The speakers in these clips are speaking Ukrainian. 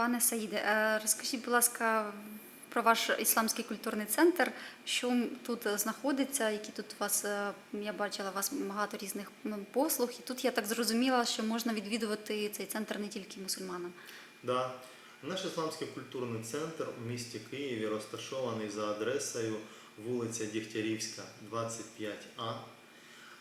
Пане Саїде, е, розкажіть, будь ласка, про ваш ісламський культурний центр. Що тут е, знаходиться? Які тут у вас е, я бачила у вас багато різних послуг, і тут я так зрозуміла, що можна відвідувати цей центр не тільки мусульманам. Да. Наш ісламський культурний центр у місті Києві розташований за адресою вулиця Дігтярівська, 25А.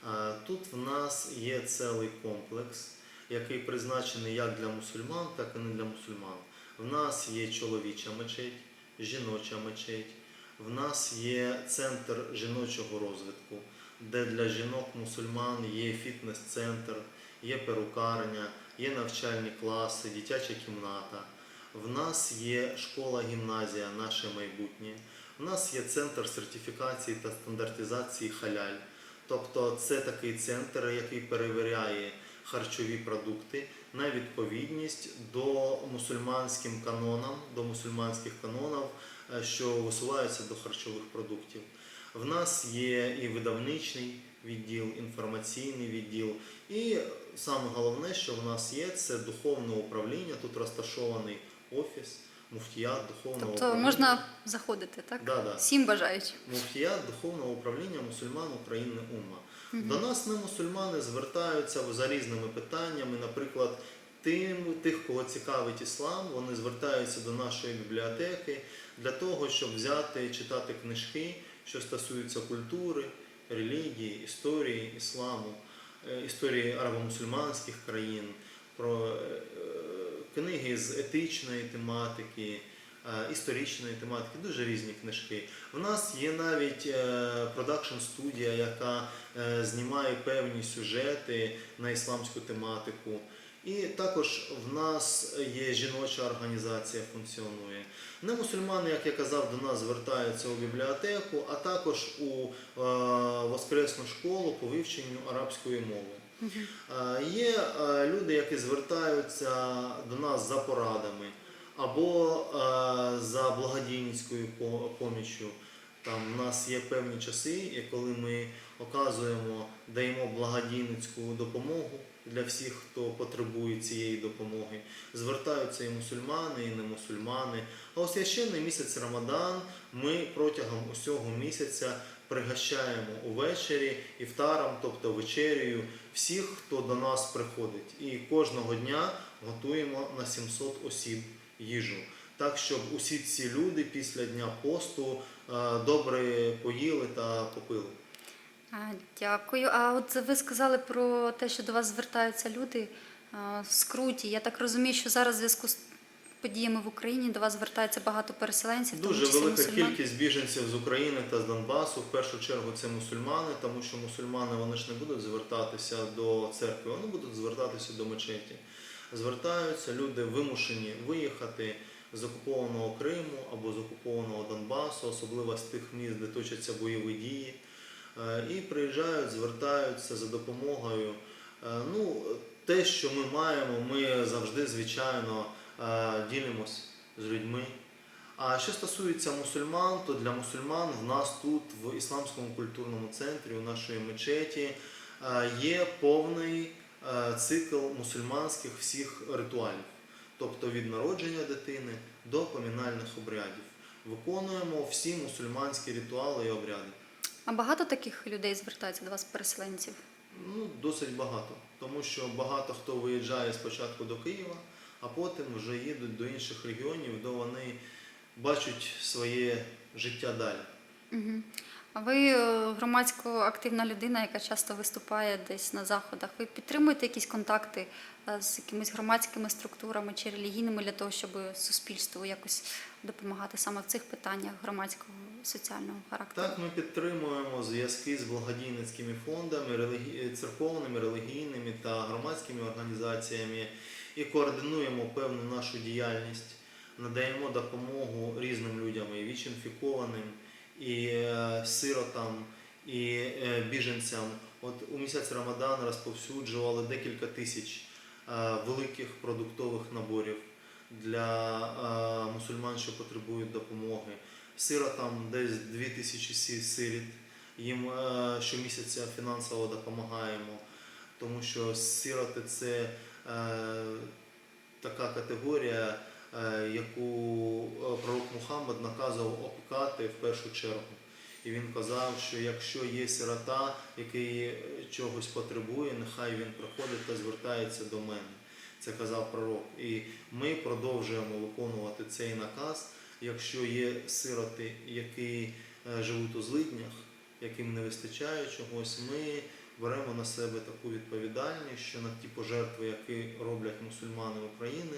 А, Тут в нас є цілий комплекс, який призначений як для мусульман, так і не для мусульман. В нас є чоловіча мечеть, жіноча мечеть. В нас є центр жіночого розвитку, де для жінок-мусульман є фітнес-центр, є перукарня, є навчальні класи, дитяча кімната. В нас є школа-гімназія, наше майбутнє. У нас є центр сертифікації та стандартизації халяль. Тобто це такий центр, який перевіряє харчові продукти на відповідність до мусульманським канонам, до мусульманських канонів, е, що висуваються до харчових продуктів. В нас є і видавничний відділ, інформаційний відділ. І саме головне, що в нас є, це духовне управління. Тут розташований офіс, муфтіят духовного Тобто управління. можна заходити, так? Да, да. Всім бажаючи. Муфтіят духовного управління мусульман України Умма. До нас не мусульмани звертаються за різними питаннями. Наприклад, тим, тих, кого цікавить іслам, вони звертаються до нашої бібліотеки для того, щоб взяти і читати книжки, що стосуються культури, релігії, історії ісламу, е, історії арабо-мусульманських країн, про е, книги з етичної тематики, е, історичної тематики, дуже різні книжки. У нас є навіть продакшн студія, яка е, знімає певні сюжети на ісламську тематику. І також в нас є жіноча організація, функціонує. Не мусульмани, як я казав, до нас звертаються у бібліотеку, а також у е, воскресну школу по вивченню арабської мови. Е, Є е, люди, які звертаються до нас за порадами або е, за благодійницькою поміччю. Там у нас є певні часи, коли ми оказуємо, даємо благодійницьку допомогу для всіх, хто потребує цієї допомоги. Звертаються і мусульмани, і не мусульмани. А у священний місяць Рамадан ми протягом усього місяця пригощаємо увечері іфтаром, тобто вечерею, всіх, хто до нас приходить. І кожного дня готуємо на 700 осіб їжу. Так, щоб усі ці люди після дня посту е, добре поїли та попили. Дякую. А от ви сказали про те, що до вас звертаються люди в скруті. Я так розумію, що зараз в зв'язку з подіями в Україні до вас звертається багато переселенців, в тому Дуже велика мусульман. кількість біженців з України та з Донбасу. В першу чергу це мусульмани, тому що мусульмани вони ж не будуть звертатися до церкви, вони будуть звертатися до мечеті. Звертаються люди вимушені виїхати з окупованого Криму або з окупованого Донбасу, особливо з тих міст, де точаться бойові дії. Е, І приїжджають, звертаються за допомогою. Е, Ну, те, що ми маємо, ми завжди, звичайно, ділимось з людьми. А що стосується мусульман, то для мусульман в нас тут, в Ісламському культурному центрі, у нашої мечеті, е, є повний е, цикл мусульманських всіх ритуалів, тобто від народження дитини до помінальних обрядів. Виконуємо всі мусульманські ритуали і обряди. А багато таких людей звертається до вас, переселенців? Ну, досить багато, тому що багато хто виїжджає спочатку до Києва, а потім вже їдуть до інших регіонів, де вони бачать своє життя далі. Угу. А ви е, громадсько активна людина, яка часто виступає десь на заходах. Ви підтримуєте якісь контакти е, з якимись громадськими структурами чи релігійними для того, щоб суспільству якось допомагати саме в цих питаннях громадського соціального характеру? Так, ми підтримуємо зв'язки з благодійницькими фондами, церковними, релігійними та громадськими організаціями і координуємо певну нашу діяльність, надаємо допомогу різним людям, і віч-інфікованим, і е, сиротам, і е, біженцям. От у місяць Рамадан розповсюджували декілька тисяч е, великих продуктових наборів для мусульман, що потребують допомоги сиротам десь 2000 сі- сиріт. Їм щомісяця фінансово допомагаємо, тому що сироти це така категорія, е, яку е, пророк Мухаммад наказував опікати в першу чергу. І він казав, що якщо є сирота, який е, чогось потребує, нехай він приходить та звертається до мене. Це казав пророк. І ми продовжуємо виконувати цей наказ. Якщо є сироти, які е, живуть у злиднях, яким не вистачає чогось, ми беремо на себе таку відповідальність, що на ті пожертви, які роблять мусульмани України,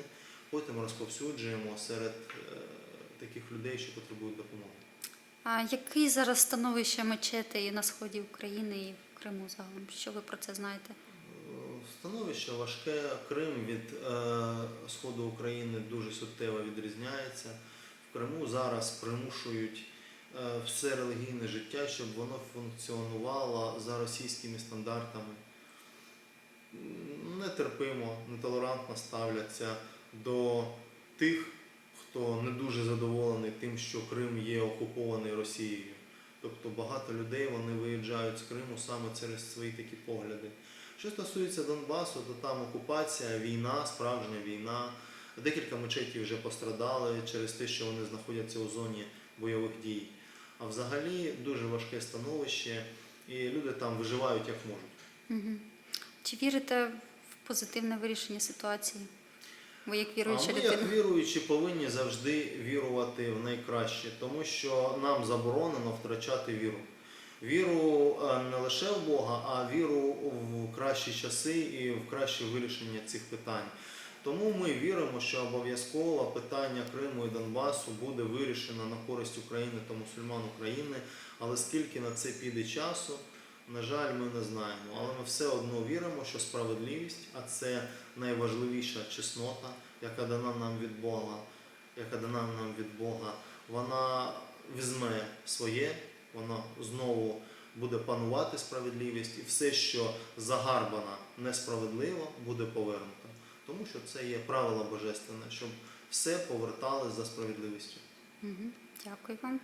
потім розповсюджуємо серед е, таких людей, що потребують допомоги. А який зараз становище мечети на сході України і в Криму загалом? Що ви про це знаєте? Становище важке. Крим від е, сходу України дуже суттєво відрізняється. В Криму зараз примушують все релігійне життя, щоб воно функціонувало за російськими стандартами. Нетерпимо, нетолерантно ставляться до тих, хто не дуже задоволений тим, що Крим є окупований Росією. Тобто багато людей вони виїжджають з Криму саме через свої такі погляди. Що стосується Донбасу, то там окупація, війна, справжня війна. Декілька мечетів вже пострадали через те, що вони знаходяться у зоні бойових дій. А взагалі дуже важке становище, і люди там виживають як можуть. Угу. Чи вірите в позитивне вирішення ситуації? Ви як віруюча а ми, людина? як віруючі, повинні завжди вірувати в найкраще, тому що нам заборонено втрачати віру. Віру е, не лише в Бога, а віру в кращі часи і в краще вирішення цих питань. Тому ми віримо, що обов'язково питання Криму і Донбасу буде вирішено на користь України та мусульман України. Але скільки на це піде часу, на жаль, ми не знаємо. Але ми все одно віримо, що справедливість, а це найважливіша чеснота, яка дана нам від Бога, яка дана нам від Бога, вона візьме своє, вона знову буде панувати справедливість, і все, що загарбано несправедливо, буде повернуто. Тому що це є правило божественне, щоб все повертали за справедливістю. Дякую вам.